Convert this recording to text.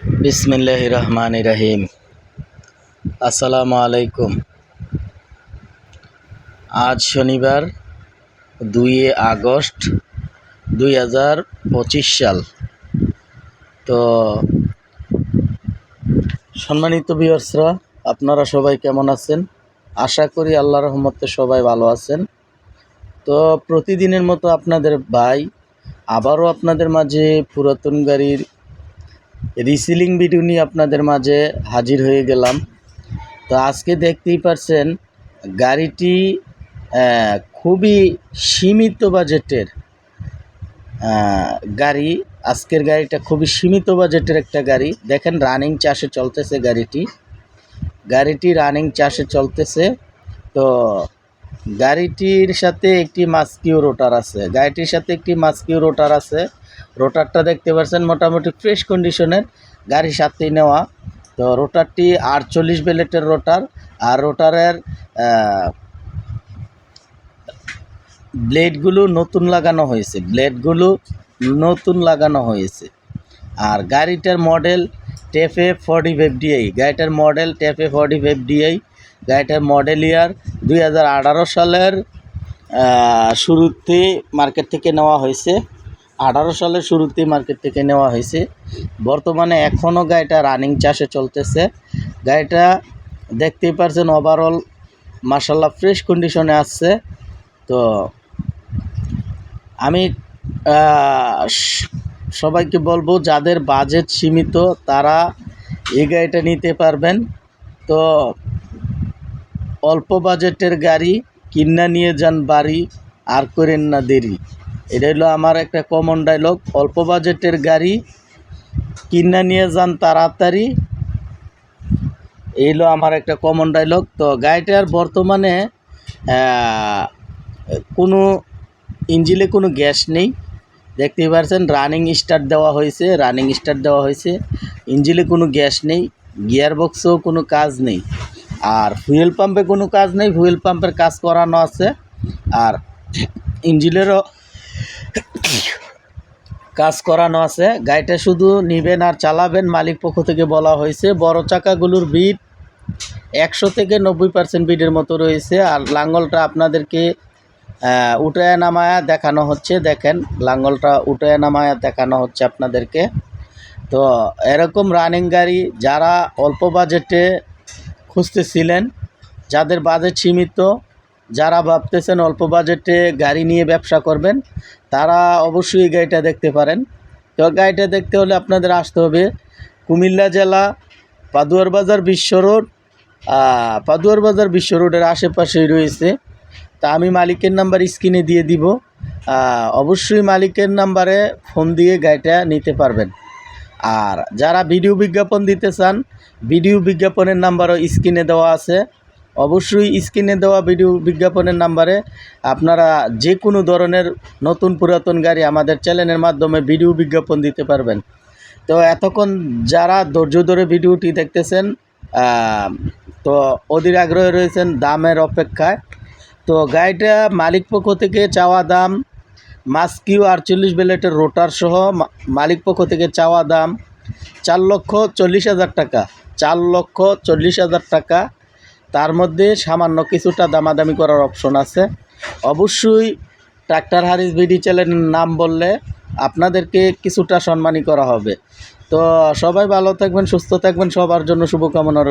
বিসমিল্লাহ রহমান রাহিম আসসালামু আলাইকুম আজ শনিবার দুই আগস্ট দুই হাজার পঁচিশ সাল। তো সম্মানিত বিয়ার্সরা আপনারা সবাই কেমন আছেন? আশা করি আল্লাহ রহমতে সবাই ভালো আছেন। তো প্রতিদিনের মতো আপনাদের ভাই, আবারও আপনাদের মাঝে পুরাতন গাড়ির রিসিলিং ভিডিও নিয়ে আপনাদের মাঝে হাজির হয়ে গেলাম। তো আজকে দেখতেই পারছেন, গাড়িটি খুবই সীমিত বাজেটের গাড়ি। আজকের গাড়িটা খুবই সীমিত বাজেটের একটা গাড়ি। দেখেন রানিং চাষে চলতেছে গাড়িটি। গাড়িটি রানিং চাষে চলতেছে। তো গাড়িটির সাথে একটি মাস্কিউ রোটার আছে। গাড়িটির সাথে একটি মাস্কিউ রোটার আছে। রোটারটা দেখতে পাচ্ছেন মোটামুটি ফ্রেশ কন্ডিশনের গাড়ির সাথেই নেওয়া। তো রোটারটি আটচল্লিশ বেলেটের রোটার, আর রোটারের ব্লেডগুলো নতুন লাগানো হয়েছে, ব্লেডগুলো নতুন লাগানো হয়েছে। আর গাড়িটার model TAFE forty five DI গাড়িটার model TAFE forty five DI গাড়িটার মডেল ইয়ার দুই হাজার আঠারো সালের শুরুতে মার্কেট থেকে নেওয়া হয়েছে। আঠারো সালের শুরুতেই মার্কেট থেকে নেওয়া হয়েছে। বর্তমানে এখনও গাড়িটা রানিং চাষে চলতেছে। গাড়িটা দেখতেই পারছেন ওভারঅল মার্শাল্লাহ ফ্রেশ কন্ডিশনে আসছে। তো আমি সবাইকে বলব, যাদের বাজেট সীমিত, তারা এই গাড়িটা নিতে পারবেন। তো অল্প বাজেটের গাড়ি কিন্না নিয়ে যান বাড়ি, আর করেন না দেরি। এটা হলো আমার একটা কমন ডায়লগ অল্প বাজেটের গাড়ি কিন্না নিয়ে যান তাড়াতাড়ি। এই হলো আমার একটা কমন ডায়লগ তো গাড়িটার বর্তমানে কোনো ইঞ্জিলে কোনো গ্যাস নেই। দেখতেই পাচ্ছেন রানিং স্টার্ট দেওয়া হয়েছে রানিং স্টার্ট দেওয়া হয়েছে। ইঞ্জিলে কোনো গ্যাস নেই গিয়ার বক্সেও কোনো কাজ নেই। আর ফুয়েল পাম্পে কোনো কাজ নেই ফুয়েল পাম্পের কাজ করানো আছে। আর ইঞ্জিনেরও কাজ করানো আছে। গাড়িটা শুধু নিবেন আর চালাবেন মালিক পক্ষ থেকে বলা হয়েছে। বড় চাকাগুলোর বিট একশো থেকে নব্বই পার্সেন্ট বিটের মতো রয়েছে। আর লাঙ্গলটা আপনাদেরকে উঠায় নামায়া দেখানো হচ্ছে। দেখেন, লাঙ্গলটা উঠায় নামায়া দেখানো হচ্ছে আপনাদেরকে। তো এরকম রানিং গাড়ি যারা অল্প বাজেটে খুঁজতেছিলেন, যাদের বাজেট সীমিত যারা ভাবতেছেন অল্প বাজেটে গাড়ি নিয়ে ব্যবসা করবেন, তারা অবশ্যই গাড়িটা দেখতে পারেন। তো গাড়িটা দেখতে হলে আপনাদের আসতে হবে কুমিল্লা জেলা পাদুয়ার বাজার বিশ্ব রোড। পাদুয়ার বাজার বিশ্ব রোডের আশেপাশেই রয়েছে। তা আমি মালিকের নাম্বার স্ক্রিনে দিয়ে দিব। অবশ্যই মালিকের নাম্বারে ফোন দিয়ে গাড়িটা নিতে পারবেন। আর যারা ভিডিও বিজ্ঞাপন দিতে চান, ভিডিও বিজ্ঞাপনের নাম্বারও স্ক্রিনে দেওয়া আছে। অবশ্যই স্ক্রিনে দেওয়া ভিডিও বিজ্ঞাপনের নাম্বারে আপনারা যে কোনো ধরনের নতুন পুরাতন গাড়ি আমাদের চ্যানেলের মাধ্যমে ভিডিও বিজ্ঞাপন দিতে পারবেন। তো এতক্ষণ যারা ধৈর্য ধরে ভিডিওটি দেখতেছেন তো অধীর আগ্রহে রয়েছেন দামের অপেক্ষায়। তো গাড়িটা মালিক পক্ষ থেকে চাওয়া দাম মাস্কিউ আটচল্লিশ বেলেটের রোটার সহ মালিক পক্ষ থেকে চাওয়া দাম চার লক্ষ চল্লিশ হাজার টাকা, চার লক্ষ চল্লিশ হাজার টাকা তার মধ্যে সামান্য কিছুটা দামাদামি করার অপশন আছে। অবশ্যই ট্রাক্টর হারিস ভিডি চ্যানেলের নাম বললে আপনাদেরকে কিছুটা সম্মানই করা হবে। তো সবাই ভালো থাকবেন, সুস্থ থাকবেন, সবার জন্য শুভকামনা